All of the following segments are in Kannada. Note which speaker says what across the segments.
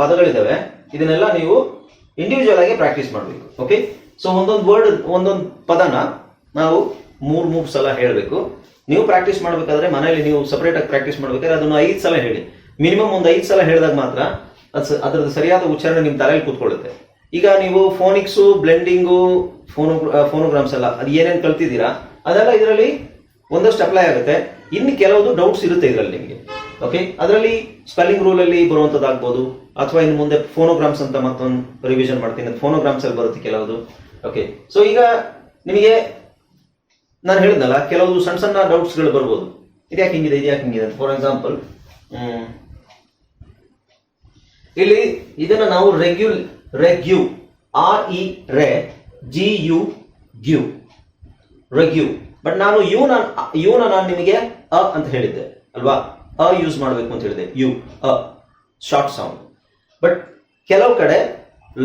Speaker 1: ಪದಗಳಿದಾವೆ. ಇದನ್ನೆಲ್ಲ ನೀವು ಇಂಡಿವಿಜುವಲ್ ಆಗಿ ಪ್ರಾಕ್ಟೀಸ್ ಮಾಡಬೇಕು ಓಕೆ ಸೊ ಒಂದೊಂದು ವರ್ಡ್ ಒಂದೊಂದು ಪದನ ನಾವು ಮೂರು ಮೂರು ಸಲ ಹೇಳಬೇಕು. ನೀವು ಪ್ರಾಕ್ಟೀಸ್ ಮಾಡಬೇಕಾದ್ರೆ ಮನೆಯಲ್ಲಿ ನೀವು ಸಪರೇಟ್ ಆಗಿ ಪ್ರಾಕ್ಟೀಸ್ ಮಾಡ್ಬೇಕಾದ್ರೆ ಅದನ್ನು ಐದು ಸಲ ಹೇಳಿ. ಮಿನಿಮಮ್ ಒಂದು ಐದು ಸಲ ಹೇಳಿದಾಗ ಮಾತ್ರ ಅದು ಅದರದ್ದು ಸರಿಯಾದ ಉಚ್ಚಾರಣೆ ನಿಮ್ಮ ತಲೆಯಲ್ಲಿ ಕೂತ್ಕೊಳ್ಳುತ್ತೆ. ಈಗ ನೀವು ಫೋನಿಕ್ಸು ಬ್ಲೆಂಡಿಂಗು ಫೋನೋ ಫೋನೋಗ್ರಾಮ್ಸ್ ಎಲ್ಲ ಅದು ಏನೇನು ಕಲ್ತಿದ್ದೀರಾ, ಅದೆಲ್ಲ ಇದರಲ್ಲಿ ಒಂದಷ್ಟು ಅಪ್ಲೈ ಆಗುತ್ತೆ. ಇನ್ನು ಕೆಲವೊಂದು ಡೌಟ್ಸ್ ಇರುತ್ತೆ ಇದರಲ್ಲಿ ನಿಮಗೆ. ಓಕೆ ಅದರಲ್ಲಿ ಸ್ಪೆಲ್ಲಿಂಗ್ ರೂಲ್ ಅಲ್ಲಿ ಬರುವಂತದ್ದಾಗ್ಬೋದು. ಅಥವಾ ಇನ್ನು ಮುಂದೆ ಫೋನೋಗ್ರಾಮ್ಸ್ ಅಂತ ಮತ್ತೊಂದು ರಿವಿಷನ್ ಮಾಡ್ತೀನಿ. ಫೋನೋಗ್ರಾಮ್ಸ್ ಅಲ್ಲಿ ಬರುತ್ತೆ ಕೆಲವೊಂದು. ಓಕೆ ಸೊ ಈಗ ನಿಮಗೆ ನಾನು ಹೇಳಿದ್ನಲ್ಲ ಕೆಲವು ಸಣ್ಣ ಸಣ್ಣ ಡೌಟ್ಸ್ಗಳು ಬರ್ಬೋದು. ಇದ್ಯಾಕೆ ಹಿಂಗಿದೆ ಇದ್ಯಾಕೆ ಹಿಂಗಿದೆ ಫಾರ್ ಎಕ್ಸಾಂಪಲ್ ಇಲ್ಲಿ ಇದನ್ನ ನಾವು regu regu R E re G U gyu regu but ನಾನು ಯು ನಾನು ಯುನ ನಾನು ನಿಮಗೆ ಅ ಅಂತ ಹೇಳಿದ್ದೆ. ಅಲ್ವಾ? ಅ ಯೂಸ್ ಮಾಡಬೇಕು ಅಂತ ಹೇಳಿದೆ. U, a short sound but ಕೆಲವು ಕಡೆ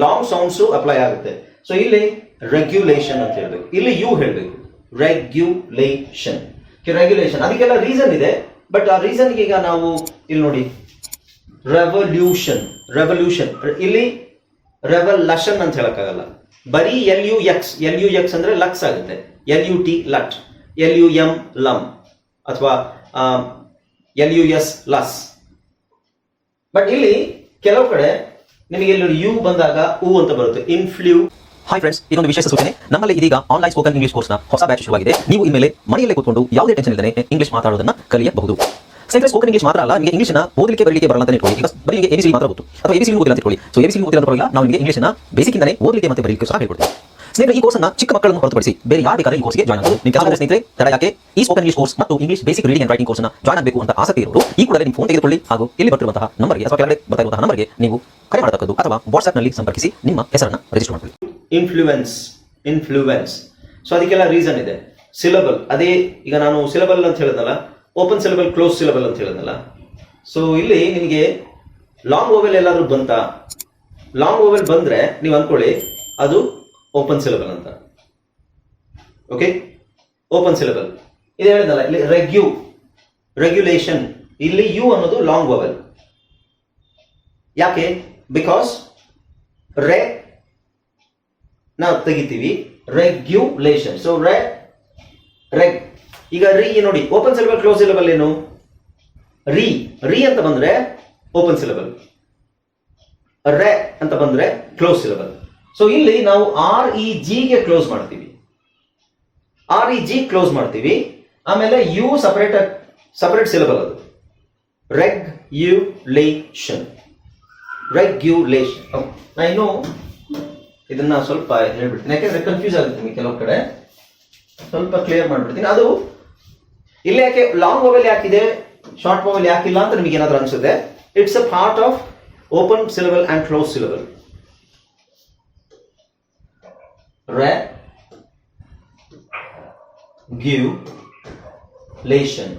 Speaker 1: ಲಾಂಗ್ ಸೌಂಡ್ಸು ಅಪ್ಲೈ ಆಗುತ್ತೆ. ಸೊ ಇಲ್ಲಿ ರೆಗ್ಯುಲೇಷನ್ ಅಂತ ಹೇಳ್ಬೇಕು. ಇಲ್ಲಿ ಯು ಹೇಳಬೇಕು. ರೆಗ್ಯುಲೇಷನ್ ರೆಗ್ಯುಲೇಷನ್ ಅದಕ್ಕೆಲ್ಲ ರೀಸನ್ ಇದೆ. ಬಟ್ ಆ ರೀಸನ್ಗೆ ಈಗ ನಾವು ಇಲ್ಲಿ ನೋಡಿ. ರೆವಲ್ಯೂಷನ್ ರೆವಲ್ಯೂಷನ್ ಇಲ್ಲಿ ರೆವಲ್ಯೂಷನ್ ಅಂತ ಹೇಳಕ್ಕಾಗಲ್ಲ. ಬರೀ L U X L U X ಅಂದ್ರೆ ಲಕ್ಸ್ ಆಗುತ್ತೆ. L U T lut L U M lum. ಅಥವಾ L U S lus but ಇಲ್ಲಿ ಕೆಲವು ಕಡೆ ನಿಮಗೆ ಯು ಬಂದಾಗ ಉ ಅಂತ ಬರುತ್ತೆ. ಇನ್ಫ್ಲೂ
Speaker 2: ಹಾಯ್ ಫ್ರೆಂಡ್ಸ್ ಇದೊಂದು ವಿಶೇಷ ಸೂಚನೆ. ನಮ್ಮಲ್ಲಿ ಇದೀಗ ಆನ್ಲೈನ್ ಸ್ಪೋಕನ್ ಇಂಗ್ಲಿಷ್ ಕೋರ್ಸ್ನ ಹೊಸ ಬ್ಯಾಚ್ ಶುರುವಾಗಿದೆ. ನೀವು ಇನ್ಮೇಲೆ ಮನೆಯಲ್ಲೇ ಕೂತ್ಕೊಂಡು ಯಾವುದೇ ಟೆನ್ಷನ್ ಇಲ್ಲದೆ ಇಂಗ್ಲಿಷ್ ಮಾತಾಡೋದನ್ನ ಕಲಿಯಬಹುದು. ಸ್ನೇಹಿತರೆ ಸ್ಪೋಕನ್ ಇಂಗ್ಲಿಷ್ ಮಾತ್ರ ಅಲ್ಲ, ನಿಮಗೆ ಇಂಗ್ಲಿಷ್ನ ಓದಲಿಕ್ಕೆ, ಬರಲಿಕ್ಕೆ ಬರಲ್ಲ ಅಂತ ಇಟ್ಕೊಳ್ಳಿ. ಬರೀ ನಿಮಗೆ ಎಬಿಸಿ ಮಾತ್ರ ಗೊತ್ತು. ಅಥವಾ ಎಬಿಸಿ ಓದಿಲ್ಲ ಅಂತ ಇಟ್ಕೊಳ್ಳಿ. ಸೊ ಎಬಿಸಿ ಓದಿಲ್ಲ ಅಂತ ಪರವಾಗಿಲ್ಲ ನಾವು ನಿಮಗೆ ಇಂಗ್ಲಿಷ್ನ ಬೇಸಿಕ್ ಇಂದನೇ ಓದಲಿಕ್ಕೆ ಮತ್ತೆ ಬರಲಿಕ್ಕೆ ಸಹ ಹೇಳ್ಕೊಡ್ತೀವಿ. ಸ್ನೇಹಿತರೆ, ಈ ಕೋರ್ಸ್ನ ಚಿಕ್ಕ ಮಕ್ಕಳನ್ನು ಹೊರತುಪಡಿಸಿ ಬೇರೆ ಯಾರು ಬೇಕಾದ್ರೆ ಈ ಕೋರ್ಸ್ಗೆ ಜಾಯ್ನ್ ಆಗಬಹುದು ನಿಮ್ಮ ಕೆಲವು ಸ್ನೇಹಿತರೆ, ತಡ ಯಾಕೆ? ಈ ಸ್ಪೋಕನ್ ಇಂಗ್ಲಿಷ್ ಕೋರ್ಸ್ ಮತ್ತು English basic reading and writing ಕೋರ್ಸ್ನ ಜಾಯ್ನ್ ಆಗಬೇಕು ಅಂತ ಆಸಕ್ತಿ ಇರೋರು, ಈ ಕೂಡಲೇ ನಿಮ್ಮ ಫೋನ್ ತೆಗೆದುಕೊಳ್ಳಿ ಹಾಗೂ ಇಲ್ಲಿ ಬರ್ತಿರುವಂತಹ ನಂಬರ್ಗೆ ಅಥವಾ ಕೆಳಗಡೆ ಬರ್ತಿರುವಂತಹ ನಂಬರ್ಗೆ ನೀವು ಕರೆ ಮಾಡತಕ್ಕದ್ದು ಅಥವಾ ವಾಟ್ಸ್ಆಪ್ನಲ್ಲಿ ಸಂಪರ್ಕಿಸಿ ನಿಮ್ಮ ಹೆಸರನ್ನು ರಿಜಿಸ್ಟರ್ ಮಾಡಿಕೊಳ್ಳಿ.
Speaker 1: ಇನ್ಫ್ಲೂಯೆನ್ಸ್ ಇನ್ಫ್ಲೂಯೆನ್ಸ್ ಸೊ ಅದಕ್ಕೆಲ್ಲ ರೀಸನ್ ಇದೆ. ಸಿಲಬಲ್ ಅದೇ, ಈಗ ನಾನು ಸಿಲಬಲ್ ಅಂತ ಹೇಳಿದ್ನಲ್ಲ ಓಪನ್ ಸಿಲೆಬಲ್ ಕ್ಲೋಸ್ ಸಿಲೆಬಲ್ ಅಂತ ಹೇಳಿದ್ನಲ್ಲ ಸೊ ಇಲ್ಲಿ ನಿಮಗೆ ಲಾಂಗ್ ಓವೆಲ್ ಎಲ್ಲಾದ್ರೂ ಬಂತಾ? ಲಾಂಗ್ ಓವೆಲ್ ಬಂದ್ರೆ ನೀವು ಅನ್ಕೊಳ್ಳಿ, ಅದು ಓಪನ್ ಸಿಲೆಬಲ್ ಅಂತ. ಓಕೆ ಓಪನ್ ಸಿಲೆಬಲ್ ಇದು ಹೇಳಿದಲ್ಲ ಇಲ್ಲಿ ರೆಗ್ಯೂ ರೆಗ್ಯುಲೇಷನ್ ಇಲ್ಲಿ ಯು ಅನ್ನೋದು ಲಾಂಗ್ ಓವೆಲ್ ಯಾಕೆ? ಬಿಕಾಸ್ ರೆ ನಾವು ತೆಗಿತೀವಿ ರೆಗ್ಯುಲೇಷನ್ ಸೊ ರೆ ರೆಗ್ ಈಗ ರೀ ನೋಡಿ ಓಪನ್ ಸಿಲೆಬಲ್ ಕ್ಲೋಸ್ ಸಿಲೆಬಲ್ ಏನು? ರೀ ರೀ ಅಂತ ಬಂದ್ರೆ ಓಪನ್ ಸಿಲೆಬಲ್ ರೆ ಅಂತ ಬಂದ್ರೆ ಕ್ಲೋಸ್ ಸಿಲೆಬಲ್ ಸೊ ಇಲ್ಲಿ ನಾವು ಆರ್ ಇ ಜಿಗೆ ಕ್ಲೋಸ್ ಮಾಡ್ತೀವಿ. ಆರ್ ಇ ಜಿ ಕ್ಲೋಸ್ ಮಾಡ್ತೀವಿ. ಆಮೇಲೆ ಯು ಸಪರೇಟ್ ಸಪರೇಟ್ ಸಿಲೆಬಲ್ ಅದು. ರೆಗ್ಯುಲೇಷನ್ ರೆಗ್ಯುಲೇಷನ್ ನಾ ಇನ್ನು ಇದನ್ನ ಸ್ವಲ್ಪ ಹೇಳ್ಬಿಡ್ತೀನಿ. ಯಾಕೆಂದ್ರೆ ಕನ್ಫ್ಯೂಸ್ ಆಗುತ್ತೆ ನಿಮಗೆ ಕೆಲವು ಕಡೆ. ಸ್ವಲ್ಪ ಕ್ಲಿಯರ್ ಮಾಡ್ಬಿಡ್ತೀನಿ. ಅದು ಇಲ್ಲಿ ಯಾಕೆ ಲಾಂಗ್ ಮೊಬೈಲ್ ಯಾಕಿದೆ? ಶಾರ್ಟ್ ಮೊಬೈಲ್ ಯಾಕಿಲ್ಲ ಅಂತ ನಿಮಗೆ ಏನಾದ್ರು ಅನ್ಸುತ್ತೆ? It's a part of open syllable and close syllable regulation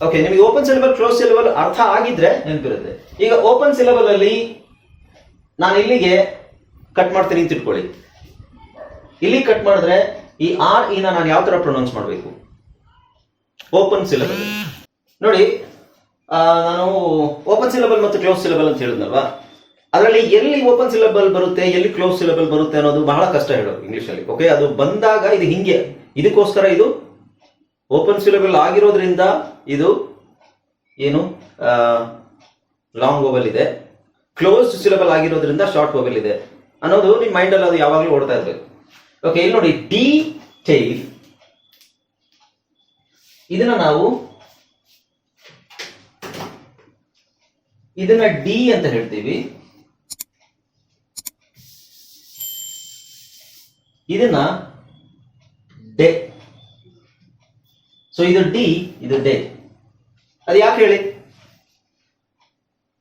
Speaker 1: okay ನಿಮಗೆ ಓಪನ್ ಸಿಲೆಬಲ್ ಕ್ಲೋಸ್ ಸಿಲೆಬಲ್ ಅರ್ಥ ಆಗಿದ್ರೆ ನೆನಪಿರುತ್ತೆ. ಈಗ ಓಪನ್ ಸಿಲೆಬಲ್ ಅಲ್ಲಿ ನಾನು ಇಲ್ಲಿಗೆ ಕಟ್ ಮಾಡ್ತೀನಿ ಅಂತ ಇಟ್ಕೊಳ್ಳಿ. ಇಲ್ಲಿ ಕಟ್ ಮಾಡಿದ್ರೆ ಈ ಆರ್ ಇನ ನಾನು ಯಾವ ತರ ಪ್ರೊನೌನ್ಸ್ ಮಾಡಬೇಕು? ಓಪನ್ ಸಿಲೆಬಲ್ ನೋಡಿ ನಾನು ಓಪನ್ ಸಿಲಬಲ್ ಮತ್ತು ಕ್ಲೋಸ್ ಸಿಲಬಲ್ ಅಂತ ಹೇಳಿದ್ನಲ್ವಾ? ಅದರಲ್ಲಿ ಎಲ್ಲಿ ಓಪನ್ ಸಿಲಬಲ್ ಬರುತ್ತೆ, ಎಲ್ಲಿ ಕ್ಲೋಸ್ ಸಿಲೆಬಲ್ ಬರುತ್ತೆ ಅನ್ನೋದು ಬಹಳ ಕಷ್ಟ ಹೇಳೋದು ಇಂಗ್ಲಿಷಲ್ಲಿ ಓಕೆ ಅದು ಬಂದಾಗ ಇದು ಹಿಂಗೆ. ಇದಕ್ಕೋಸ್ಕರ ಇದು ಓಪನ್ ಸಿಲೆಬಲ್ ಆಗಿರೋದ್ರಿಂದ ಇದು ಏನು ಲಾಂಗ್ ಓವಲ್ ಇದೆ. ಕ್ಲೋಸ್ಡ್ ಸಿಲೆಬಲ್ ಆಗಿರೋದ್ರಿಂದ ಶಾರ್ಟ್ ಓವಲ್ ಇದೆ ಅನ್ನೋದು ನಿಮ್ಮ ಮೈಂಡಲ್ಲಿ ಅದು ಯಾವಾಗಲೂ ಓಡ್ತಾ ಇರಬೇಕು. ಓಕೆ ಇಲ್ಲಿ ನೋಡಿ ಡಿ ಟೈಲ್ ಇದನ್ನ ನಾವು ಇದನ್ನ ಡಿ ಅಂತ ಹೇಳ್ತೀವಿ. ಇದನ್ನ ಡೆ. ಸೊ ಇದು ಡಿ ಇದು ಡೆ. ಅದು ಯಾಕೆ ಹೇಳಿ?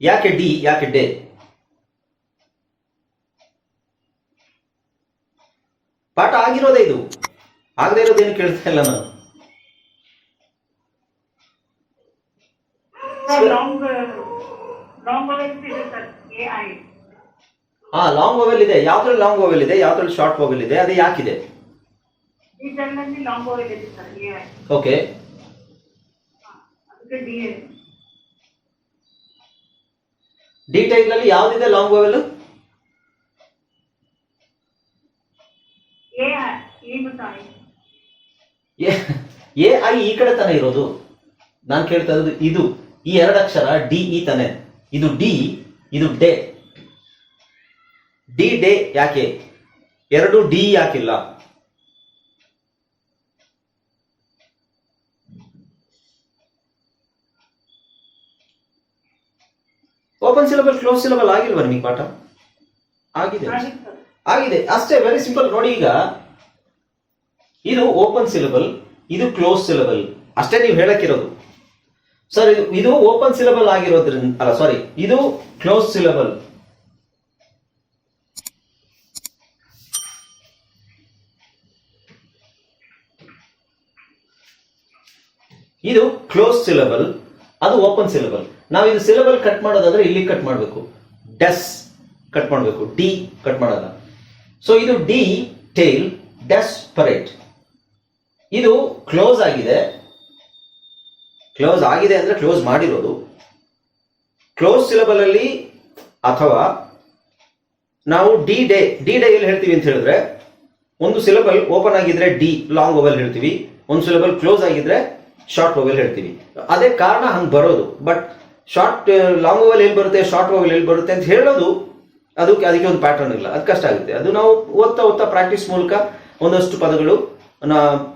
Speaker 1: ಯಾಕೆ ಡಿ ಯಾಕೆ ಡೆ? ಪಾಠ ಆಗಿರೋದೇ ಇದು. ಆಗದೆ ಇರೋದೇನು ಕೇಳ್ತಾ ಇಲ್ಲ ನಾನು. ಹಾ ಲಾಂಗ್ ಓವೆಲ್ ಇದೆ. ಯಾವ್ದ್ರಲ್ಲಿ ಲಾಂಗ್ ಓವೆಲ್ ಇದೆ ಯಾವ್ದ್ರಲ್ಲಿ ಶಾರ್ಟ್ ಓವೆಲ್ ಇದೆ ಅದು ಯಾಕಿದೆ?
Speaker 3: ಓವೆಲ್
Speaker 1: ಓಕೆ
Speaker 3: ಡಿ
Speaker 1: ಟೈಪ್ನಲ್ಲಿ ಯಾವ್ದಿದೆ ಲಾಂಗ್ ವವೆಲ್
Speaker 3: ಎ
Speaker 1: ಐ ಈ ಕಡೆ ತಾನೇ ಇರೋದು? ನಾನು ಕೇಳ್ತಾ ಇರೋದು ಇದು ಈ ಎರಡು ಅಕ್ಷರ ಡಿ ಇ ತಾನೆ. ಇದು ಡಿ ಇದು ಡೇ. ಡಿ ಡೇ ಯಾಕೆ? ಎರಡು ಡಿ ಯಾಕಿಲ್ಲ? ಓಪನ್ ಸಿಲಬಲ್ ಕ್ಲೋಸ್ ಸಿಲಬಲ್ ಆಗಿಲ್ವಾ ನಿಮಗೆ ಪಾಠ? ಆಗಿದೆ. ಆಗಿದೆ. ಅಷ್ಟೇ ವೆರಿ ಸಿಂಪಲ್ ನೋಡಿ ಈಗ. ಇದು ಓಪನ್ ಸಿಲಬಲ್ ಇದು ಕ್ಲೋಸ್ ಸಿಲಬಲ್ ಅಷ್ಟೇ ನೀವು ಹೇಳಕ್ಕಿರೋದು. ಸರ್ ಇದು ಓಪನ್ ಸಿಲಬಲ್ ಆಗಿರೋದ್ರಿಂದ, ಅಲ್ಲ ಸಾರಿ ಇದು ಕ್ಲೋಸ್ ಸಿಲಬಲ್ ಇದು ಕ್ಲೋಸ್ ಸಿಲಬಲ್ ಅದು ಓಪನ್ ಸಿಲಬಲ್ ನಾವು ಇದು ಸಿಲಬಲ್ ಕಟ್ ಮಾಡೋದಾದ್ರೆ ಇಲ್ಲಿ ಕಟ್ ಮಾಡಬೇಕು. ಡೆಸ್ ಕಟ್ ಮಾಡಬೇಕು. ಡಿ ಕಟ್ ಮಾಡೋದ? ಸೊ ಇದು ಡಿ ಟೇಲ್ ಡೆಸ್ಪರೇಟ್ ಇದು ಕ್ಲೋಸ್ ಆಗಿದೆ. ಕ್ಲೋಸ್ ಆಗಿದೆ ಅಂದ್ರೆ ಕ್ಲೋಸ್ ಮಾಡಿರೋದು. ಕ್ಲೋಸ್ ಸಿಲಬಲ್ ಅಲ್ಲಿ ಅಥವಾ ನಾವು ಡಿ ಡೇ ಡಿ ಡೇ ಎಲ್ಲಿ ಹೇಳ್ತೀವಿ ಅಂತ ಹೇಳಿದ್ರೆ, ಒಂದು ಸಿಲಬಲ್ ಓಪನ್ ಆಗಿದ್ರೆ ಡಿ ಲಾಂಗ್ ಓವೆಲ್ ಹೇಳ್ತೀವಿ. ಒಂದು ಸಿಲಬಲ್ ಕ್ಲೋಸ್ ಆಗಿದ್ರೆ ಶಾರ್ಟ್ ಓವೆಲ್ ಹೇಳ್ತೀವಿ. ಅದೇ ಕಾರಣ ಹಂಗೆ ಬರೋದು. ಬಟ್ ಶಾರ್ಟ್ ಲಾಂಗ್ ಓವೆಲ್ ಎಲ್ಲಿ ಬರುತ್ತೆ? ಶಾರ್ಟ್ ಓವೆಲ್ ಎಲ್ಲಿ ಬರುತ್ತೆ ಅಂತ ಹೇಳೋದು ಅದಕ್ಕೆ ಅದಕ್ಕೆ ಒಂದು ಪ್ಯಾಟರ್ನ್ ಇಲ್ಲ. ಅದು ಕಷ್ಟ ಆಗುತ್ತೆ. ಅದು ನಾವು ಓದ್ತಾ ಓದ್ತಾ ಪ್ರಾಕ್ಟೀಸ್ ಮೂಲಕ ಒಂದಷ್ಟು ಪದಗಳು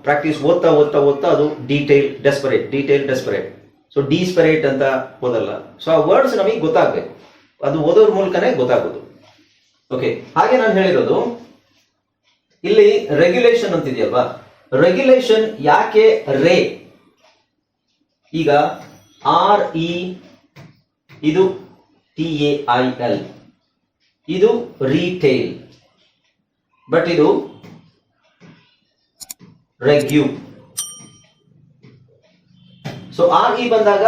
Speaker 1: ಪ್ರಾಕ್ಟೀಸ್ ಓದ್ತಾ ಓದ್ತಾ ಓದ್ತಾ ಅದು detail desperate detail desperate so disparate ಅಂತ ಓದಲ್ಲ. ಸೊ ಆ ವರ್ಡ್ಸ್ ನಮಗೆ ಗೊತ್ತಾಗಬೇಕು. ಅದು ಓದೋದ್ರ ಮೂಲಕನೇ ಗೊತ್ತಾಗೋದು. ಓಕೆ ಹಾಗೆ ನಾನು ಹೇಳಿರೋದು, ಇಲ್ಲಿ ರೆಗ್ಯುಲೇಷನ್ ಅಂತಿದೆಯಲ್ವಾ? ರೆಗ್ಯುಲೇಷನ್ ಯಾಕೆ ರೇ ಈಗ ಆರ್ ಇ ಇದು ಟಿ ಎ ಐ ಎಲ್ ಇದು ರೀಟೇಲ್ ಬಟ್ ಇದು ರೆಗ್ಯೂ ಸೊ ಆರ್ ಇ ಬಂದಾಗ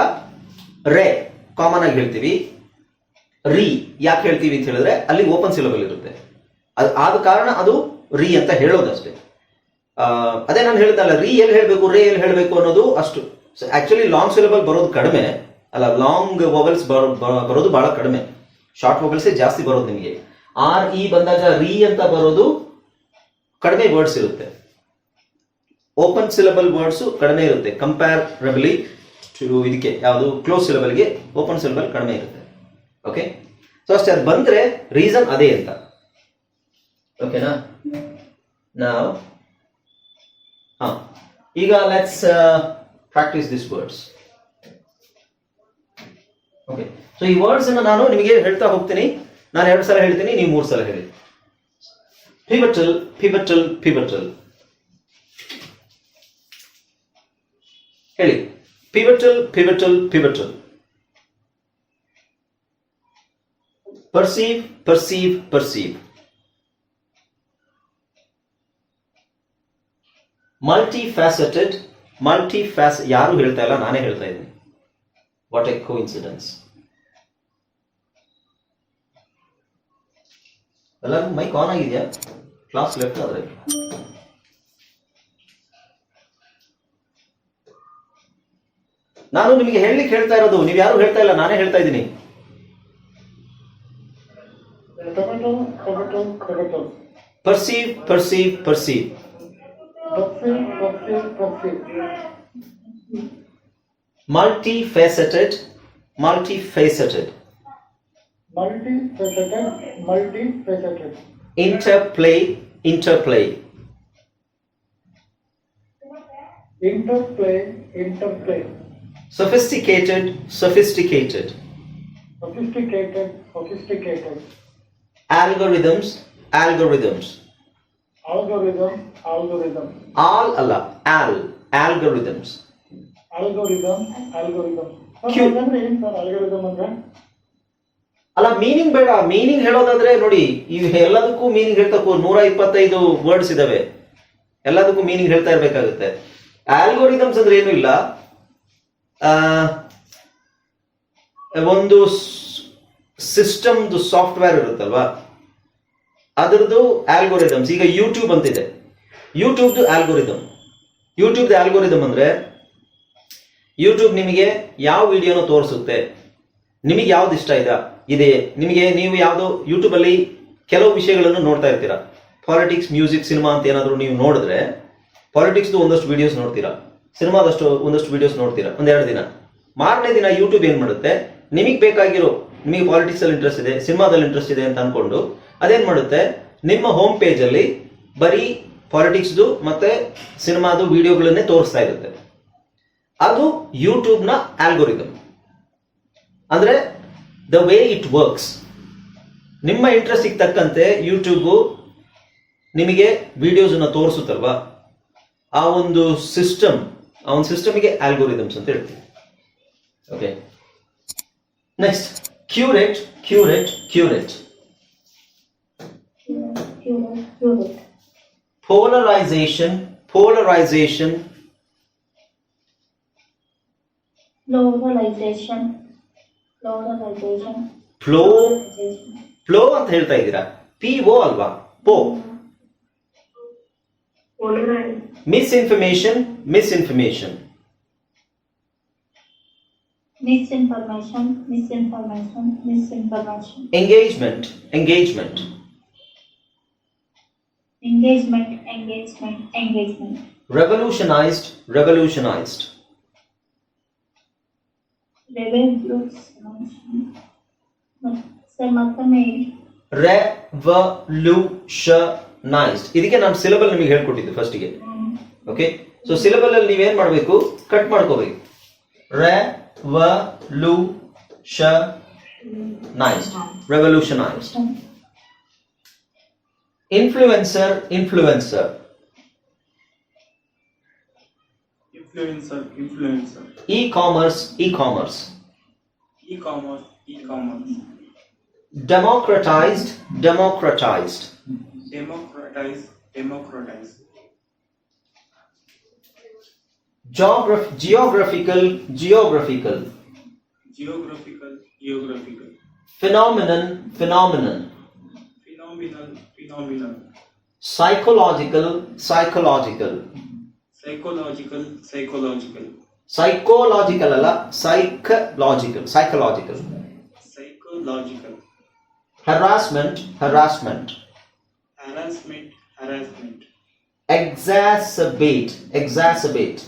Speaker 1: ರೆ ಕಾಮನ್ ಆಗಿ ಹೇಳ್ತೀವಿ. ರೀ ಯಾಕೆ ಹೇಳ್ತೀವಿ ಅಂತ ಹೇಳಿದ್ರೆ ಅಲ್ಲಿ ಓಪನ್ ಸಿಲಬಲ್ ಇರುತ್ತೆ. ಅದು ಆದ ಕಾರಣ ಅದು ರೀ ಅಂತ ಹೇಳೋದಷ್ಟೇ. ಅದೇ ನಾನು ಹೇಳ್ದಲ್ಲ ರೀ ಎಲ್ಲಿ ಹೇಳಬೇಕು ರೇ ಎಲ್ಲಿ ಹೇಳಬೇಕು ಅನ್ನೋದು ಅಷ್ಟು. ಆಕ್ಚುಲಿ ಲಾಂಗ್ ಸಿಲಬಲ್ ಬರೋದು ಕಡಿಮೆ. ಅಲ್ಲ ಲಾಂಗ್ ವೊವೆಲ್ಸ್ ಬರೋದು ಬಹಳ ಕಡಿಮೆ. ಶಾರ್ಟ್ ವೊವೆಲ್ಸೇ ಜಾಸ್ತಿ ಬರೋದು ನಿಮಗೆ. ಆರ್ ಇ ಬಂದಾಗ ರೀ ಅಂತ ಬರೋದು ಕಡಿಮೆ ವರ್ಡ್ಸ್ ಇರುತ್ತೆ. ಓಪನ್ ಸಿಲಬಲ್ ವರ್ಡ್ಸ್ ಕಡಿಮೆ ಇರುತ್ತೆ. ಕಂಪ್ಯಾರಬಲಿ ಟು ಇದಕ್ಕೆ, ಯಾವುದು ಕ್ಲೋಸ್ ಸಿಲಬಲ್ಗೆ ಓಪನ್ ಸಿಲಬಲ್ ಕಡಿಮೆ ಇರುತ್ತೆ. ಓಕೆ ಸೊ ಅಷ್ಟೇ, ಅದು ಬಂದ್ರೆ ರೀಸನ್ ಅದೇ ಅಂತ. ಓಕೆನಾ ನಾವು ಹಾ. ಈಗ let's practice this words okay so ಈ ವರ್ಡ್ಸ್ ಅನ್ನ ನಾನು ನಿಮಗೆ ಹೇಳ್ತಾ ಹೋಗ್ತೀನಿ. ನಾನು ಎರಡು ಸಲ ಹೇಳ್ತೀನಿ, ನೀವು ಮೂರು ಸಲ ಹೇಳಿ. ಫಿಬಟಲ್ ಫಿಬಟಲ್ ಫಿಬಟಲ್ ಹೇಳಿ. Pivotal pivotal pivotal perceive perceive perceive multifaceted multifaceted ಯಾರು ಹೇಳ್ತಾ ಇಲ್ಲ, ನಾನೇ ಹೇಳ್ತಾ ಇದ್ದೀನಿ. ವಾಟ್ ಎ ಕೋ ಇನ್ಸಿಡೆನ್ಸ್ ಎಲ್ಲರಿಗೂ ಮೈಕ್ ಆನ್ ಆಗಿದೆಯಾ? ಕ್ಲಾಸ್ ಲೆಫ್ಟ್ ಆದ್ರೆ. ನಾನು ನಿಮಗೆ ಹೇಳಲಿಕ್ಕೆ ಹೇಳ್ತಾ ಇರೋದು, ನೀವು ಯಾರು ಹೇಳ್ತಾ ಇಲ್ಲ, ನಾನೇ ಹೇಳ್ತಾ ಇದ್ದೀನಿ.
Speaker 4: Perceive
Speaker 1: perceive perceive multi faceted
Speaker 4: multi faceted multifaceted, multifaceted.
Speaker 1: Interplay, interplay.
Speaker 4: Interplay, interplay.
Speaker 1: Sophisticated, sophisticated.
Speaker 4: Sophisticated, sophisticated.
Speaker 1: Algorithms, algorithms.
Speaker 4: Algorithm, algorithm.
Speaker 1: All Allah, al, algorithms.
Speaker 4: Algorithm, algorithm. Sir, Q. algorithm
Speaker 1: ಅಲ್ಲ ಮೀನಿಂಗ್ ಬೇಡ. ಮೀನಿಂಗ್ ಹೇಳೋದಾದ್ರೆ ನೋಡಿ, ಈ ಎಲ್ಲದಕ್ಕೂ ಮೀನಿಂಗ್ ಹೇಳ್ತಕ್ಕೂ ನೂರ ಇಪ್ಪತ್ತೈದು ವರ್ಡ್ಸ್ ಇದಾವೆ. ಎಲ್ಲದಕ್ಕೂ ಮೀನಿಂಗ್ ಹೇಳ್ತಾ ಇರಬೇಕಾಗುತ್ತೆ. ಆಲ್ಗೋರಿದಮ್ಸ್ ಅಂದ್ರೆ ಏನು ಇಲ್ಲ. ಒಂದು ಸಿಸ್ಟಮ್ದು ಸಾಫ್ಟ್ವೇರ್ ಇರುತ್ತಲ್ವಾ? ಅದರದ್ದು ಆಲ್ಗೋರಿದಮ್ಸ್ ಈಗ ಯೂಟ್ಯೂಬ್ ಅಂತಿದೆ. ಯೂಟ್ಯೂಬ್ದು ಆಲ್ಗೋರಿದಮ್ ಯೂಟ್ಯೂಬ್ದು ಆಲ್ಗೋರಿದಮ್ ಅಂದ್ರೆ ಯೂಟ್ಯೂಬ್ ನಿಮಗೆ ಯಾವ ವಿಡಿಯೋನ ತೋರಿಸುತ್ತೆ. ನಿಮಗೆ ಯಾವ್ದು ಇಷ್ಟ ಇದೆ? ಇದೆ. ನಿಮಗೆ ನೀವು ಯಾವುದೋ ಯೂಟ್ಯೂಬಲ್ಲಿ ಕೆಲವು ವಿಷಯಗಳನ್ನು ನೋಡ್ತಾ ಇರ್ತೀರಾ. ಪಾಲಿಟಿಕ್ಸ್ ಮ್ಯೂಸಿಕ್ ಸಿನಿಮಾ ಅಂತ ಏನಾದರೂ ನೀವು ನೋಡಿದ್ರೆ ಪಾಲಿಟಿಕ್ಸ್ ಒಂದಷ್ಟು ವಿಡಿಯೋಸ್ ನೋಡ್ತೀರಾ. ಸಿನಿಮಾದಷ್ಟು ಒಂದಷ್ಟು ವಿಡಿಯೋಸ್ ನೋಡ್ತೀರಾ. ಒಂದೆರಡು ದಿನ. ಮಾರನೇ ದಿನ ಯೂಟ್ಯೂಬ್ ಏನು ಮಾಡುತ್ತೆ? ನಿಮಗೆ ಬೇಕಾಗಿರೋ, ನಿಮಗೆ ಪಾಲಿಟಿಕ್ಸ್ ಅಲ್ಲಿ ಇಂಟ್ರೆಸ್ಟ್ ಇದೆ ಸಿನಿಮಾದಲ್ಲಿ ಇಂಟ್ರೆಸ್ಟ್ ಇದೆ ಅಂತ ಅನ್ಕೊಂಡು, ಅದೇನ್ ಮಾಡುತ್ತೆ? ನಿಮ್ಮ ಹೋಮ್ ಪೇಜಲ್ಲಿ ಬರೀ ಪಾಲಿಟಿಕ್ಸ್ದು ಮತ್ತೆ ಸಿನಿಮಾದು ವಿಡಿಯೋಗಳನ್ನೇ ತೋರಿಸ್ತಾ ಇರುತ್ತೆ. ಅದು ಯೂಟ್ಯೂಬ್ನ ಆಲ್ಗೋರಿದಮ್ ಅಂದ್ರೆ ದ ವೇ ಇಟ್ ವರ್ಕ್ಸ್ ನಿಮ್ಮ ಇಂಟ್ರೆಸ್ಟಿಗೆ ತಕ್ಕಂತೆ ಯೂಟ್ಯೂಬು ನಿಮಗೆ ವಿಡಿಯೋಸನ್ನು ತೋರಿಸುತ್ತಲ್ವಾ? ಆ ಒಂದು ಸಿಸ್ಟಮ್ ಆ ಒಂದು ಸಿಸ್ಟಮ್ಗೆ ಆಲ್ಗೋರಿದಮ್ಸ್ ಅಂತ ಹೇಳ್ತೀವಿ. Okay next curate
Speaker 5: curate curate
Speaker 1: polarization polarization
Speaker 5: pluralization,
Speaker 1: flow
Speaker 5: pluralization,
Speaker 1: flow ಅಂತ ಹೇಳ್ತಾ ಇದ್ದೀರಾ ಪಿ ಓ ಅಲ್ವಾ ಪೋ
Speaker 3: Polarize.
Speaker 5: Misinformation misinformation misinformation,
Speaker 1: misinformation, misinformation,
Speaker 5: engagement engagement engagement, engagement, engagement, revolutionised revolutionised
Speaker 1: Revolutionized ಇದಕ್ಕೆ ನಾನು ಸಿಲಬಲ್ ನಿಮಗೆ ಹೇಳ್ಕೊಟ್ಟಿದ್ದೆ ಫಸ್ಟಿಗೆ. ಓಕೆ ಸೊ ಸಿಲಬಲ್ ಅಲ್ಲಿ ನೀವೇನ್ ಮಾಡಬೇಕು? ಕಟ್ ಮಾಡ್ಕೋಬೇಕು. Revolutionised revolutionised
Speaker 6: influencer influencer
Speaker 1: Influencer. Influencer. E-commerce. E-commerce.
Speaker 6: E-commerce. E-commerce.
Speaker 1: Democratized. Democratized.
Speaker 6: Democratized. Democratized.
Speaker 1: Geograph- geographical. Geographical.
Speaker 6: Geographical. Geographical.
Speaker 1: Phenomenon. Phenomenon.
Speaker 6: Phenomenal. Phenomenon.
Speaker 1: Psychological. Psychological.
Speaker 6: Psychological psychological
Speaker 1: psychological ಅಲ್ಲ psychological psychological
Speaker 6: psychological
Speaker 1: harassment harassment
Speaker 6: harassment harassment
Speaker 1: exacerbate exacerbate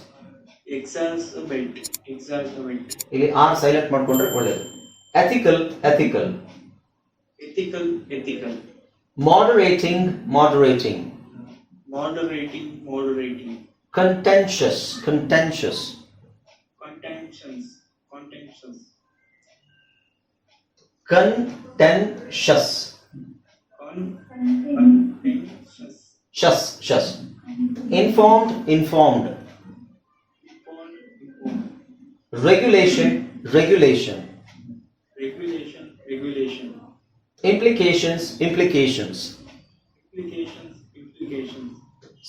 Speaker 6: exacerbate exacerbate
Speaker 1: ಇಲ್ಲಿ ಆರ್ ಸೈಲೆಕ್ಟ್ ಮಾಡ್ಕೊಂಡ್ರೆ ಒಳ್ಳೆಯದು ethical ethical
Speaker 6: ethical ethical
Speaker 1: moderating moderating
Speaker 6: moderating moderating
Speaker 1: contentious. Contentious.
Speaker 6: Contentions contentions
Speaker 1: contentious.
Speaker 6: Contentious.
Speaker 1: Shus shus informed informed. Regulation regulation.
Speaker 6: Regulation regulation.
Speaker 1: Implications implications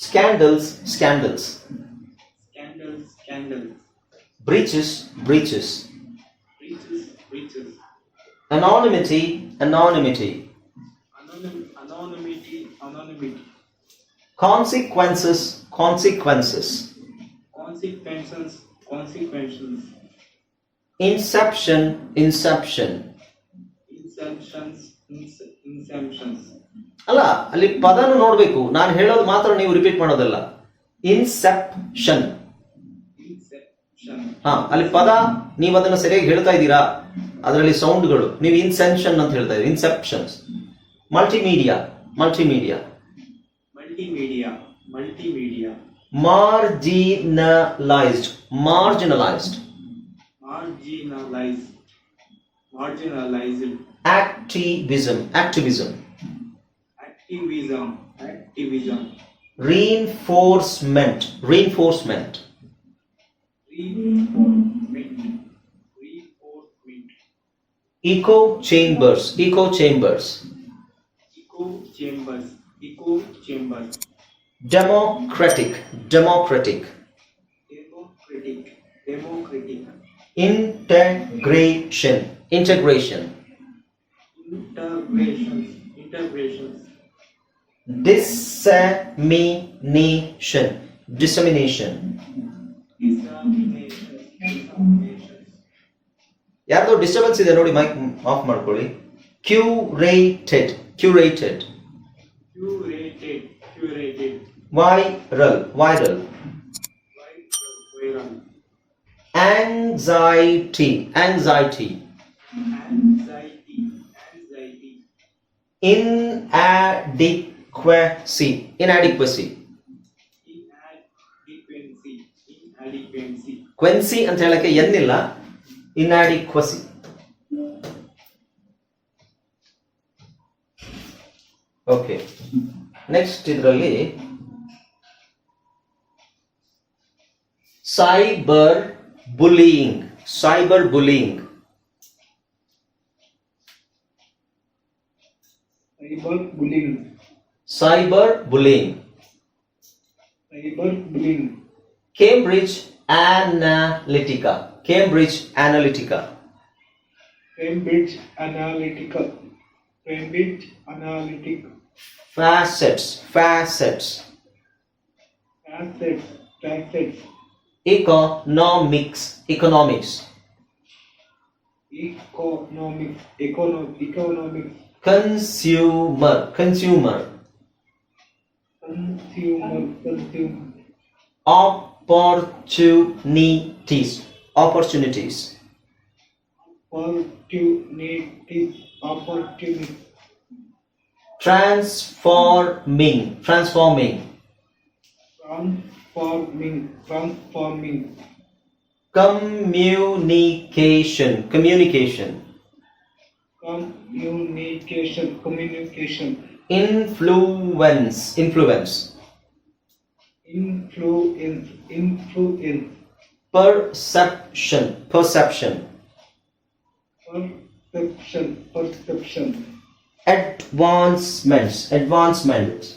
Speaker 1: scandals scandals.
Speaker 6: Scandals scandals.
Speaker 1: Breaches breaches.
Speaker 6: Breaches breaches.
Speaker 1: Anonymity anonymity.
Speaker 6: Anonym, anonymity anonymity.
Speaker 1: Consequences consequences.
Speaker 6: Consequences consequences.
Speaker 1: Inception inception.
Speaker 6: Inceptions ince- inceptions
Speaker 1: ಅಲ್ಲ ಅಲ್ಲಿ ಪದನ ನೋಡ್ಬೇಕು. ನಾನು ಹೇಳೋದು ಮಾತ್ರ ನೀವು ರಿಪೀಟ್ ಮಾಡೋದಲ್ಲ. ಇನ್ಸೆಪ್ಷನ್ ಹಾ ಅಲ್ಲಿ ಪದ ನೀವು ಅದನ್ನ ಸರಿಯಾಗಿ ಹೇಳ್ತಾ ಇದ್ದೀರಾ? ಅದರಲ್ಲಿ ಸೌಂಡ್ಗಳು ನೀವು ಇನ್ಸೆನ್ಷನ್ ಅಂತ ಹೇಳ್ತಾ ಇದ್ದೀರಿ. Inceptions multimedia multimedia
Speaker 6: multimedia multimedia
Speaker 1: marginalized marginalized
Speaker 6: marginalized marginalized
Speaker 1: activism activism
Speaker 6: activism activism
Speaker 1: reinforcement reinforcement.
Speaker 6: Reinforcement. Reinforcement.
Speaker 1: Echo chambers. Echo chambers.
Speaker 6: Echo chambers. Echo chambers.
Speaker 1: Democratic. Democratic.
Speaker 6: Democratic. Democratic.
Speaker 1: Integration. Integration.
Speaker 6: Integrations. Integrations
Speaker 1: dissemination dissemination
Speaker 6: disseminations disseminations
Speaker 1: ಯಾರ್ದೋ ಡಿಸ್ಟರ್ಬೆನ್ಸ್ ಇದೆ ನೋಡಿ ಮೈಕ್ ಆಫ್ ಮಾಡ್ಕೊಳ್ಳಿ curated curated
Speaker 6: Curated. Curated.
Speaker 1: Viral viral
Speaker 6: Viral.
Speaker 1: anxiety anxiety
Speaker 6: Anxiety.
Speaker 1: inadequacy inadequacy
Speaker 6: ಈ
Speaker 1: ಕ್ವೆನ್ಸಿ ಅಂತ ಹೇಳಕ್ಕೆ ಎನ್ ಇಲ್ಲ. ಇನಾದಿಕ್ವೆಸಿ ಓಕೆ ನೆಕ್ಸ್ಟ್ ಇದರಲ್ಲಿ cyber bullying
Speaker 4: cyber bullying
Speaker 1: bullying
Speaker 4: cyber bullying,
Speaker 1: cyberbullying, Cambridge Analytica, Cambridge Analytica,
Speaker 4: Cambridge Analytica, Cambridge Analytica,
Speaker 1: facets, facets,
Speaker 4: facets, facets,
Speaker 1: economics, economics,
Speaker 4: economics, Economic. economics,
Speaker 1: consumer, consumer opportunities opportunities
Speaker 4: Opportunities. Opportunities.
Speaker 1: transforming transforming
Speaker 4: Transforming. Transforming.
Speaker 1: communication communication
Speaker 4: Communication. Communication.
Speaker 1: Influence influence
Speaker 4: Influence. Influence.
Speaker 1: perception perception
Speaker 4: Perception. Perception.
Speaker 1: advancements advancements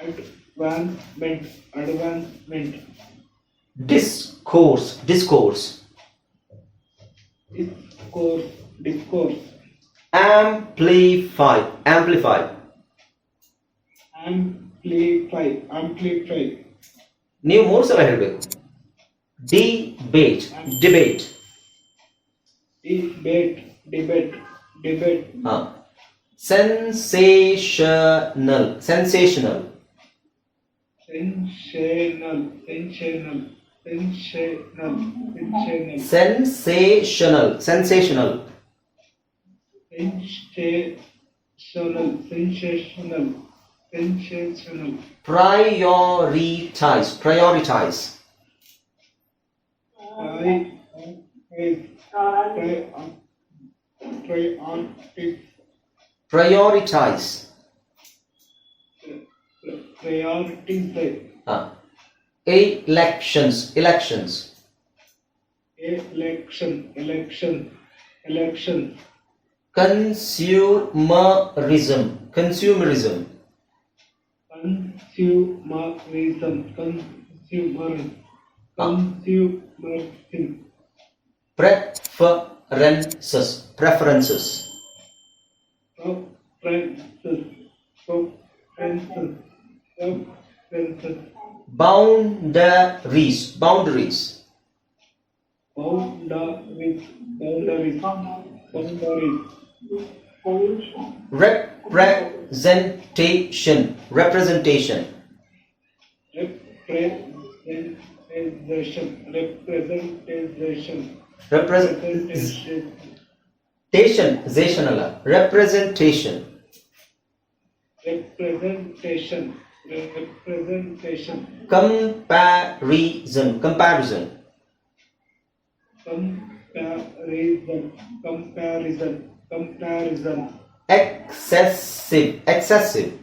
Speaker 4: Advancement. Advancement.
Speaker 1: discourse discourse
Speaker 4: Discourse. Discourse.
Speaker 1: amplify amplify
Speaker 4: Amplify. Amplify.
Speaker 1: ನೀವು ಮೂರು ಸಲ ಹೇಳಬೇಕು debate debate
Speaker 4: Debate. Debate. Debate.
Speaker 1: Sensational sensational
Speaker 4: Sensational. Sensational. Sensational. Sensational.
Speaker 1: Sensational sensational
Speaker 4: Sensational. Sensational. Sensational.
Speaker 1: prioritize prioritize
Speaker 4: I. I. Try on. Try
Speaker 1: prioritize
Speaker 4: Prioritize.
Speaker 1: ಹ. elections elections
Speaker 4: Election. Election. Election.
Speaker 1: Consumerism consumerism
Speaker 4: Consumerism. Consumerism. Ah. Consumerism.
Speaker 1: preferences preferences
Speaker 4: Preferences. Preferences. Preferences.
Speaker 1: boundaries boundaries
Speaker 4: Boundaries. Boundaries. Boundaries.
Speaker 1: representation representation
Speaker 4: Representation. Representation.
Speaker 1: representation
Speaker 4: Representation.
Speaker 1: zation ಅಲ್ಲ representation
Speaker 4: Representation. Representation.
Speaker 1: comparison comparison
Speaker 4: Comparison. Comparison. Comparison.
Speaker 1: excessive excessive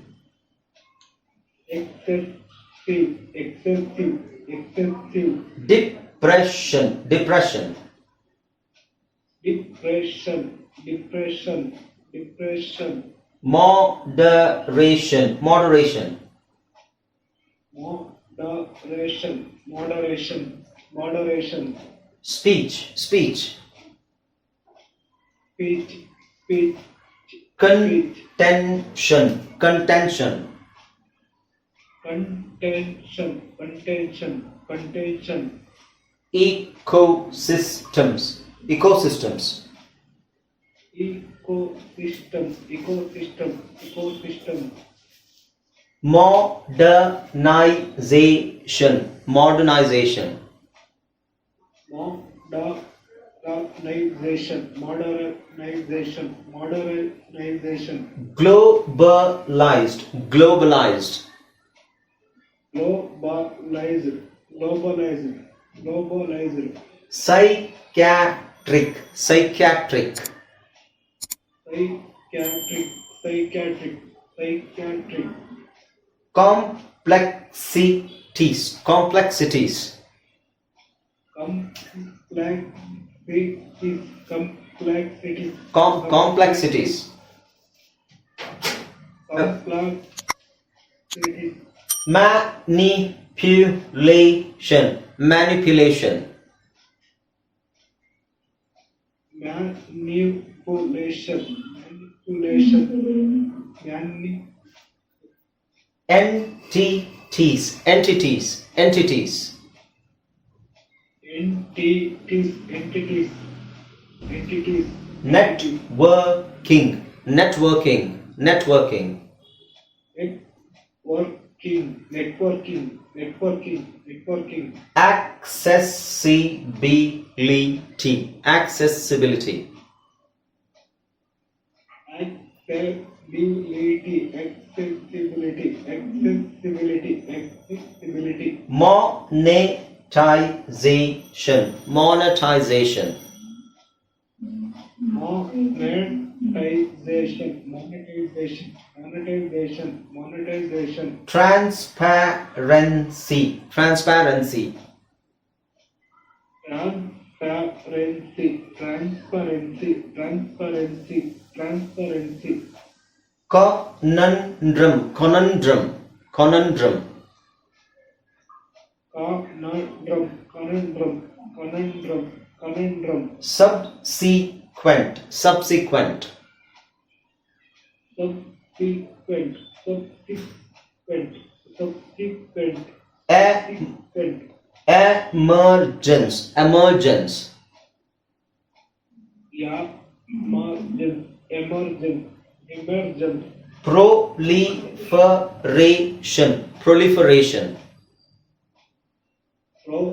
Speaker 4: Excessive. Excessive. Excessive.
Speaker 1: depression depression
Speaker 4: Depression. Depression. Depression.
Speaker 1: moderation moderation
Speaker 4: Moderation. Moderation. Moderation.
Speaker 1: speech speech
Speaker 4: Speech.
Speaker 1: Contention. Contention.
Speaker 4: Contention. Contention. Contention.
Speaker 1: ecosystems. Ecosystems.
Speaker 4: Ecosystem, ecosystem, ecosystem,
Speaker 1: modernization. Modernization.
Speaker 4: Modernization, modernization, modernization,
Speaker 1: globalized globalized.
Speaker 4: Globalized, globalized, globalized,
Speaker 1: psychiatric psychiatric.
Speaker 4: Psychiatric, psychiatric, psychiatric,
Speaker 1: complexities complexities.
Speaker 4: Complexities,
Speaker 1: Com- complexities. Manipulation. Manipulation.
Speaker 4: manipulation. Manipulation.
Speaker 1: Entities. Entities. Entities
Speaker 4: entities, entities, entities,
Speaker 1: networking. Networking. Networking.
Speaker 4: Networking, networking, networking, networking,
Speaker 1: accessibility. Accessibility.
Speaker 4: Accessibility, accessibility, accessibility, accessibility,
Speaker 1: monetization. Monetization.
Speaker 4: Monetization, monetization, monetization, monetization,
Speaker 1: transparency. Transparency.
Speaker 4: Transparency, transparency, transparency, transparency,
Speaker 1: conundrum. Conundrum. Conundrum
Speaker 4: conundrum, conundrum, conundrum, conundrum,
Speaker 1: subsequent subsequent.
Speaker 4: Subsequent, subsequent, subsequent, subsequent,
Speaker 1: emergence emergence.
Speaker 4: Yeah, emergent, emergent, emergent,
Speaker 1: proliferation proliferation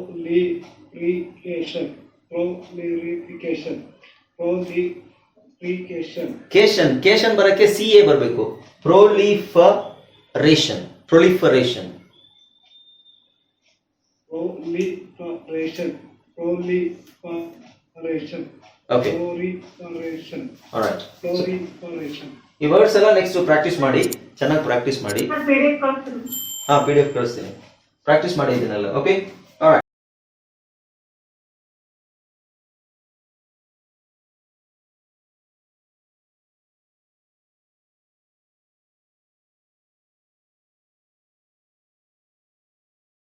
Speaker 4: proliferation, prolification prolification
Speaker 1: cation cation ಬರಕ್ಕೆ ಸಿ ಎ ಬರಬೇಕು. Proliferation proliferation
Speaker 4: proliferation proliferation
Speaker 1: okay
Speaker 4: proliferation
Speaker 1: alright
Speaker 4: proliferation
Speaker 1: ಈ ವರ್ಡ್ಸ್ ಎಲ್ಲ ನೆಕ್ಸ್ಟ್ ಪ್ರಾಕ್ಟೀಸ್ ಮಾಡಿ. ಚೆನ್ನಾಗಿ ಪ್ರಾಕ್ಟೀಸ್ ಮಾಡಿ.
Speaker 3: ಹಾಂ ಪಿ ಕಳಿಸ್ತೀನಿ.
Speaker 1: ಹಾ ಪಿ ಡಿ ಎಫ್ ಕಳಿಸ್ತೀನಿ. ಪ್ರಾಕ್ಟೀಸ್ ಮಾಡಿ ಇದನ್ನೆಲ್ಲ ಓಕೆ